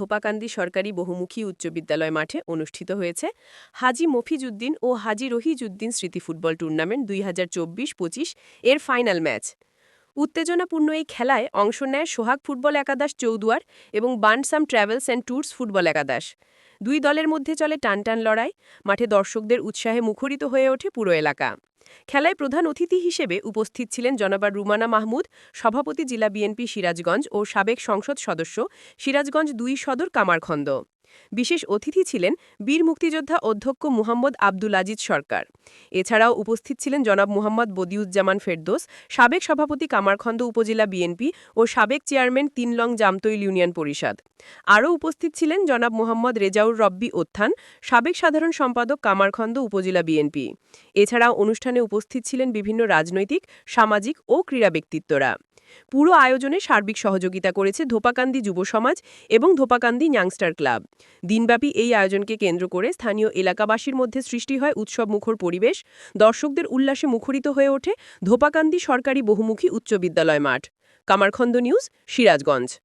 ধোপাকান্দি সরকারি বহুমুখী উচ্চ বিদ্যালয় মাঠে অনুষ্ঠিত হয়েছে হাজি মফিজুদ্দিন ও হাজি রহিজুদ্দিন স্মৃতি ফুটবল টুর্নামেন্ট দুই হাজার এর ফাইনাল ম্যাচ। উত্তেজনাপূর্ণ এই খেলায় অংশ নেয় সোহাগ ফুটবল একাদশ চৌদুয়ার এবং Bansam travels and tours football একাদশ। দুই দলের মধ্যে চলে টানটান লড়াই, মাঠে দর্শকদের উৎসাহে মুখরিত হয়ে ওঠে পুরো এলাকা। খেলায় প্রধান অতিথি হিসেবে উপস্থিত ছিলেন জনাবার রুমানা মাহমুদ, সভাপতি জেলা বিএনপি সিরাজগঞ্জ ও সাবেক সংসদ সদস্য সিরাজগঞ্জ দুই সদর কামারখন্দ। বিশেষ অতিথি ছিলেন বীর মুক্তিযোদ্ধা অধ্যক্ষ মুহাম্মদ আব্দুল আজিজ সরকার। এছাড়াও উপস্থিত ছিলেন জনাব মুহাম্মদ বদিউজ্জামান ফেরদোস, সাবেক সভাপতি কামারখন্দ উপজেলা বিএনপি ও সাবেক চেয়ারম্যান তিনলং জামতৈল ইউনিয়ন পরিষদ। আরও উপস্থিত ছিলেন জনাব মোহাম্মদ রেজাউর রব্বি ওত্থান সাবেক সাধারণ সম্পাদক কামারখন্দ উপজেলা বিএনপি। এছাড়াও অনুষ্ঠানে উপস্থিত ছিলেন বিভিন্ন রাজনৈতিক, সামাজিক ও ক্রীড়া ব্যক্তিত্বরা। পুরো আয়োজনে সার্বিক সহযোগিতা করেছে ধোপাকান্দি যুব সমাজ এবং ধোপাকান্দি ইয়াংস্টার ক্লাব দিনব্যাপী এই আয়োজনকে কেন্দ্র করে স্থানীয় এলাকাবাসীর মধ্যে সৃষ্টি হয় উৎসব মুখর পরিবেশ। দর্শকদের উল্লাসে মুখরিত হয়ে ওঠে ধোপাকান্দি সরকারি বহুমুখী উচ্চ বিদ্যালয় মাঠ। কামারখন্দ নিউজ, সিরাজগঞ্জ।